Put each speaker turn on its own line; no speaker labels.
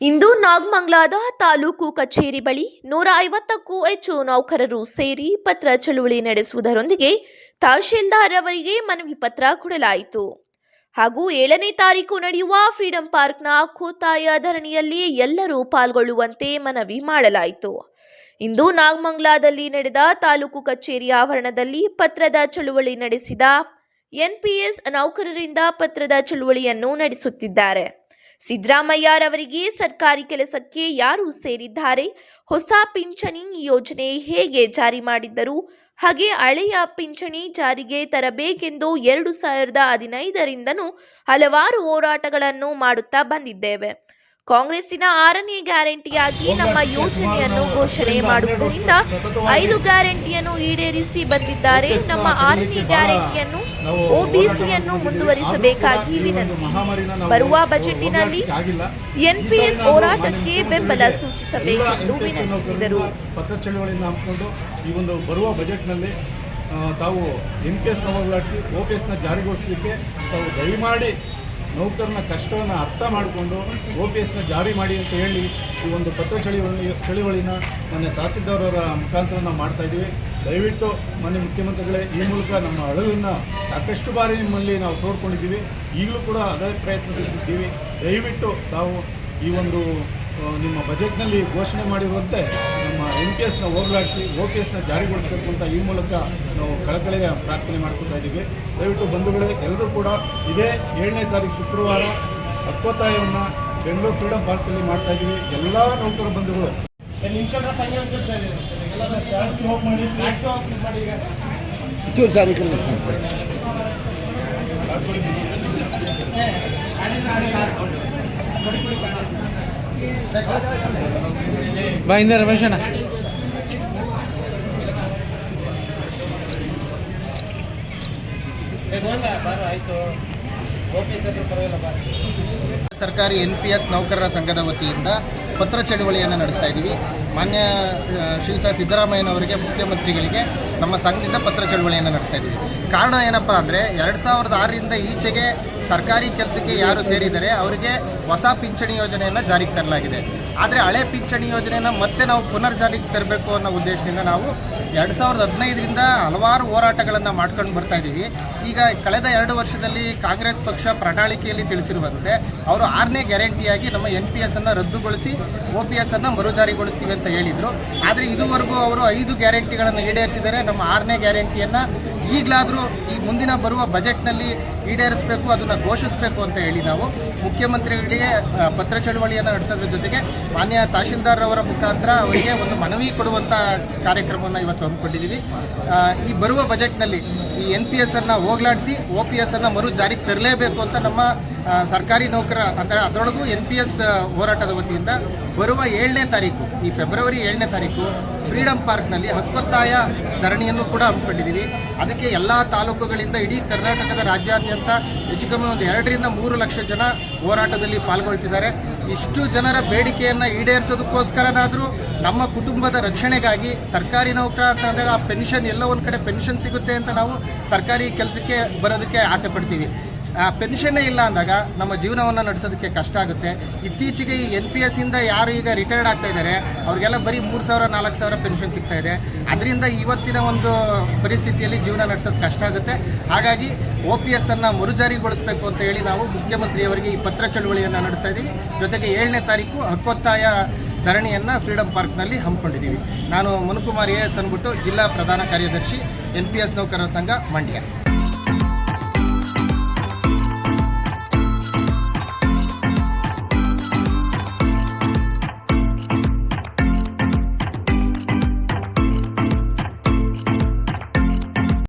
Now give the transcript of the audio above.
ಇಂದು ನಾಗಮಂಗ್ಲಾದ ತಾಲೂಕು ಕಚೇರಿ ಬಳಿ ನೂರ ಐವತ್ತಕ್ಕೂ ಹೆಚ್ಚು ನೌಕರರು ಸೇರಿ ಪತ್ರ ಚಳುವಳಿ ನಡೆಸುವುದರೊಂದಿಗೆ ತಹಶೀಲ್ದಾರ್ ಅವರಿಗೆ ಮನವಿ ಪತ್ರ ಕೊಡಲಾಯಿತು. ಹಾಗೂ ಏಳನೇ ತಾರೀಕು ನಡೆಯುವ ಫ್ರೀಡಂ ಪಾರ್ಕ್ನ ಕೋತಾಯ ಧರಣಿಯಲ್ಲಿ ಎಲ್ಲರೂ ಪಾಲ್ಗೊಳ್ಳುವಂತೆ ಮನವಿ ಮಾಡಲಾಯಿತು. ಇಂದು ನಾಗಮಂಗ್ಲಾದಲ್ಲಿ ನಡೆದ ತಾಲೂಕು ಕಚೇರಿ ಆವರಣದಲ್ಲಿ ಪತ್ರದ ಚಳುವಳಿ ನಡೆಸಿದ ಎನ್ಪಿಎಸ್ ನೌಕರರಿಂದ ಪತ್ರದ ಚಳುವಳಿಯನ್ನು ನಡೆಸುತ್ತಿದ್ದಾರೆ. ಸಿದ್ದರಾಮಯ್ಯರವರಿಗೆ ಸರ್ಕಾರಿ ಕೆಲಸಕ್ಕೆ ಯಾರು ಸೇರಿದ್ದಾರೆ? ಹೊಸ ಪಿಂಚಣಿ ಯೋಜನೆ ಹೇಗೆ ಜಾರಿ ಮಾಡಿದ್ದರು? ಹಾಗೆ ಹಳೆಯ ಪಿಂಚಣಿ ಜಾರಿಗೆ ತರಬೇಕೆಂದು ಎರಡು ಸಾವಿರದ ಹದಿನೈದರಿಂದನೂ ಹಲವಾರು ಹೋರಾಟಗಳನ್ನು ಮಾಡುತ್ತಾ ಬಂದಿದ್ದೇವೆ. ಕಾಂಗ್ರೆಸ್ಸಿನ ಆರನೇ ಗ್ಯಾರಂಟಿಯಾಗಿ ನಮ್ಮ ಯೋಜನೆಯನ್ನು ಘೋಷಣೆ ಮಾಡುವುದರಿಂದ ಐದು ಗ್ಯಾರಂಟಿಯನ್ನು ಈಡೇರಿಸಿ ಬಂದಿದ್ದಾರೆ. ನಮ್ಮ ಆರನೇ ಗ್ಯಾರಂಟಿಯನ್ನು ಒಬಿಸಿಯನ್ನು ಮುಂದುವರಿಸಬೇಕಾಗಿ ವಿನಂತಿ. ಬರುವ ಬಜೆಟ್ನಲ್ಲಿ ಎನ್ಪಿಎಸ್ ಹೋರಾಟಕ್ಕೆ ಬೆಂಬಲ ಸೂಚಿಸಬೇಕೆಂದು ವಿನಂತಿಸಿದರು.
ಈ ಒಂದು ಬರುವ ಬಜೆಟ್ನಲ್ಲಿ ತಾವು ಎನ್ ಪಿ ಎಸ್ನ ಹೋಗಲಾಡಿಸಿ ಓ ಪಿ ಎಸ್ನ ಜಾರಿಗೊಳಿಸಲಿಕ್ಕೆ ತಾವು ದಯಮಾಡಿ ನೌಕರನ ಕಷ್ಟವನ್ನು ಅರ್ಥ ಮಾಡಿಕೊಂಡು ಒ ಪಿ ಎಸ್ನ ಜಾರಿ ಮಾಡಿ ಅಂತ ಹೇಳಿ ಈ ಒಂದು ಪತ್ರ ಚಳವಳಿ ಚಳುವಳಿನ ಮೊನ್ನೆ ತಹಸೀಲ್ದಾರ್ ಅವರ ಮುಖಾಂತರ ನಾವು ಮಾಡ್ತಾ ಇದ್ದೀವಿ. ದಯವಿಟ್ಟು ಮಾನ್ಯ ಮುಖ್ಯಮಂತ್ರಿಗಳೇ, ಈ ಮೂಲಕ ನಮ್ಮ ಅಳಲನ್ನು ಸಾಕಷ್ಟು ಬಾರಿ ನಿಮ್ಮಲ್ಲಿ ನಾವು ತೋಡ್ಕೊಂಡಿದ್ದೀವಿ. ಈಗಲೂ ಕೂಡ ಅದೇ ಪ್ರಯತ್ನದಲ್ಲಿದ್ದೀವಿ ದಯವಿಟ್ಟು ತಾವು ಈ ಒಂದು ನಿಮ್ಮ ಬಜೆಟ್ನಲ್ಲಿ ಘೋಷಣೆ ಮಾಡಿರುವಂತೆ ನಮ್ಮ ಎಂ ಪಿ ಎಸ್ನ ಹೋಗಲಾಡಿಸಿ ಓ ಪಿ ಎಸ್ನ ಜಾರಿಗೊಳಿಸಬೇಕು ಅಂತ ಈ ಮೂಲಕ ನಾವು ಕಳಕಳಿಯ ಪ್ರಾರ್ಥನೆ ಮಾಡ್ಕೊತಾ ಇದ್ದೀವಿ. ದಯವಿಟ್ಟು ಬಂಧುಗಳೇ, ಎಲ್ಲರೂ ಕೂಡ ಇದೇ ಏಳನೇ ತಾರೀಕು ಶುಕ್ರವಾರ ಹಕ್ಕೊತ್ತಾಯವನ್ನು ಬೆಂಗಳೂರು ಫ್ರೀಡಂ ಪಾರ್ಕಲ್ಲಿ ಮಾಡ್ತಾ ಇದ್ದೀವಿ. ಎಲ್ಲ ನೌಕರ ಬಂಧುಗಳು.
ಕಣ್ಣು ಬಾ ಹಿಂದೆ ರಮೇಶ್ ಅಣ್ಣ.
ಸರ್ಕಾರಿ ಎನ್ ಪಿ ಎಸ್ ನೌಕರರ ಸಂಘದ ವತಿಯಿಂದ ಪತ್ರ ಚಳುವಳಿಯನ್ನು ನಡೆಸ್ತಾ ಇದ್ದೀವಿ. ಮಾನ್ಯ ಶ್ರೀಯುತ ಸಿದ್ದರಾಮಯ್ಯನವರಿಗೆ ಮುಖ್ಯಮಂತ್ರಿಗಳಿಗೆ ನಮ್ಮ ಸಂಘದಿಂದ ಪತ್ರ ಚಳುವಳಿಯನ್ನು ನಡೆಸ್ತಾ ಇದ್ದೀವಿ. ಕಾರಣ ಏನಪ್ಪ ಅಂದರೆ ಎರಡು ಸಾವಿರದ ಆರರಿಂದ ಈಚೆಗೆ ಸರ್ಕಾರಿ ಕೆಲಸಕ್ಕೆ ಯಾರು ಸೇರಿದರೆ ಅವರಿಗೆ ಹೊಸ ಪಿಂಚಣಿ ಯೋಜನೆಯನ್ನು ಜಾರಿಗೆ ತರಲಾಗಿದೆ. ಆದರೆ ಹಳೆ ಪಿಂಚಣಿ ಯೋಜನೆಯನ್ನು ಮತ್ತೆ ನಾವು ಪುನರ್ ಜಾರಿಗೆ ತರಬೇಕು ಅನ್ನೋ ಉದ್ದೇಶದಿಂದ ನಾವು ಎರಡು ಸಾವಿರದ ಹದಿನೈದರಿಂದ ಹಲವಾರು ಹೋರಾಟಗಳನ್ನು ಮಾಡ್ಕೊಂಡು ಬರ್ತಾ ಇದ್ದೀವಿ ಈಗ ಕಳೆದ ಎರಡು ವರ್ಷದಲ್ಲಿ ಕಾಂಗ್ರೆಸ್ ಪಕ್ಷ ಪ್ರಣಾಳಿಕೆಯಲ್ಲಿ ತಿಳಿಸಿರುವಂತೆ ಅವರು ಆರನೇ ಗ್ಯಾರಂಟಿಯಾಗಿ ನಮ್ಮ ಎನ್ ಪಿ ಎಸ್ ಅನ್ನು ರದ್ದುಗೊಳಿಸಿ ಒ ಪಿ ಎಸ್ ಅನ್ನು ಮರುಜಾರಿಗೊಳಿಸ್ತೀವಿ ಅಂತ ಹೇಳಿದರು. ಆದರೆ ಇದುವರೆಗೂ ಅವರು ಐದು ಗ್ಯಾರಂಟಿಗಳನ್ನು ಈಡೇರಿಸಿದರೆ ನಮ್ಮ ಆರನೇ ಗ್ಯಾರಂಟಿಯನ್ನು ಈಗಲಾದರೂ ಈ ಮುಂದಿನ ಬರುವ ಬಜೆಟ್ನಲ್ಲಿ ಈಡೇರಿಸಬೇಕು, ಅದನ್ನು ಘೋಷಿಸಬೇಕು ಅಂತ ಹೇಳಿ ನಾವು ಮುಖ್ಯಮಂತ್ರಿಗಳಿಗೆ ಪತ್ರ ಚಳವಳಿಯನ್ನು ನಡೆಸೋದ್ರ ಜೊತೆಗೆ ಮಾನ್ಯ ತಹಶೀಲ್ದಾರ್ ಅವರ ಮುಖಾಂತರ ಅವರಿಗೆ ಒಂದು ಮನವಿ ಕೊಡುವಂಥ ಕಾರ್ಯಕ್ರಮವನ್ನು ಇವತ್ತು ಹಮ್ಮಿಕೊಂಡಿದ್ದೀವಿ. ಈ ಬರುವ ಬಜೆಟ್ನಲ್ಲಿ ಈ ಎನ್ ಪಿ ಎಸ್ ಅನ್ನು ಹೋಗ್ಲಾಡಿಸಿ ಒ ಪಿ ಎಸ್ ಅನ್ನು ಮರು ಜಾರಿಗೆ ತರಲೇಬೇಕು ಅಂತ ನಮ್ಮ ಸರ್ಕಾರಿ ನೌಕರ ಅಂದರೆ ಅದರೊಳಗೂ ಎನ್ ಪಿ ಎಸ್ ಹೋರಾಟದ ವತಿಯಿಂದ ಬರುವ ಏಳನೇ ತಾರೀಕು, ಈ ಫೆಬ್ರವರಿ ಏಳನೇ ತಾರೀಕು ಫ್ರೀಡಂ ಪಾರ್ಕ್ನಲ್ಲಿ ಹಕ್ಕೊತ್ತಾಯ ಧರಣಿಯನ್ನು ಕೂಡ ಹಮ್ಮಿಕೊಂಡಿದ್ದೀವಿ. ಅದಕ್ಕೆ ಎಲ್ಲ ತಾಲೂಕುಗಳಿಂದ ಇಡೀ ಕರ್ನಾಟಕದ ರಾಜ್ಯಾದ್ಯಂತ ಹೆಚ್ಚು ಕಮ್ಮಿ ಒಂದು ಎರಡರಿಂದ ಮೂರು ಲಕ್ಷ ಜನ ಹೋರಾಟದಲ್ಲಿ ಪಾಲ್ಗೊಳ್ತಿದ್ದಾರೆ. ಇಷ್ಟು ಜನರ ಬೇಡಿಕೆಯನ್ನು ಈಡೇರಿಸೋದಕ್ಕೋಸ್ಕರನಾದರೂ ನಮ್ಮ ಕುಟುಂಬದ ರಕ್ಷಣೆಗಾಗಿ ಸರ್ಕಾರಿ ನೌಕರ ಅಂತ ಅಂದಾಗ ಆ ಪೆನ್ಷನ್ ಎಲ್ಲೋ ಒಂದು ಕಡೆ ಪೆನ್ಷನ್ ಸಿಗುತ್ತೆ ಅಂತ ನಾವು ಸರ್ಕಾರಿ ಕೆಲಸಕ್ಕೆ ಬರೋದಕ್ಕೆ ಆಸೆ ಪಡ್ತೀವಿ. ಆ ಪೆನ್ಷನ್ನೇ ಇಲ್ಲ ಅಂದಾಗ ನಮ್ಮ ಜೀವನವನ್ನು ನಡೆಸೋದಕ್ಕೆ ಕಷ್ಟ ಆಗುತ್ತೆ. ಇತ್ತೀಚೆಗೆ ಈ ಎನ್ ಪಿ ಎಸ್ ಇಂದ ಯಾರು ಈಗ ರಿಟೈರ್ಡ್ ಆಗ್ತಾ ಇದ್ದಾರೆ, ಅವ್ರಿಗೆಲ್ಲ ಬರೀ ಮೂರು ಸಾವಿರ, ನಾಲ್ಕು ಸಾವಿರ ಪೆನ್ಷನ್ ಸಿಗ್ತಾ ಇದೆ. ಅದರಿಂದ ಇವತ್ತಿನ ಒಂದು ಪರಿಸ್ಥಿತಿಯಲ್ಲಿ ಜೀವನ ನಡೆಸೋದು ಕಷ್ಟ ಆಗುತ್ತೆ. ಹಾಗಾಗಿ ಒ ಪಿ ಎಸ್ ಅನ್ನು ಮರುಜಾರಿಗೊಳಿಸಬೇಕು ಅಂತ ಹೇಳಿ ನಾವು ಮುಖ್ಯಮಂತ್ರಿಯವರಿಗೆ ಈ ಪತ್ರ ಚಳುವಳಿಯನ್ನು ನಡೆಸ್ತಾ ಇದ್ದೀವಿ ಜೊತೆಗೆ ಏಳನೇ ತಾರೀಕು ಹಕ್ಕೊತ್ತಾಯ ಧರಣಿಯನ್ನು ಫ್ರೀಡಂ ಪಾರ್ಕ್ನಲ್ಲಿ ಹಮ್ಮಿಕೊಂಡಿದ್ದೀವಿ. ನಾನು ಮನುಕುಮಾರ್ ಎ ಎಸ್ ಅಂದ್ಬಿಟ್ಟು ಜಿಲ್ಲಾ ಪ್ರಧಾನ ಕಾರ್ಯದರ್ಶಿ ಎನ್ ಪಿ ಎಸ್ ನೌಕರರ ಸಂಘ, ಮಂಡ್ಯ.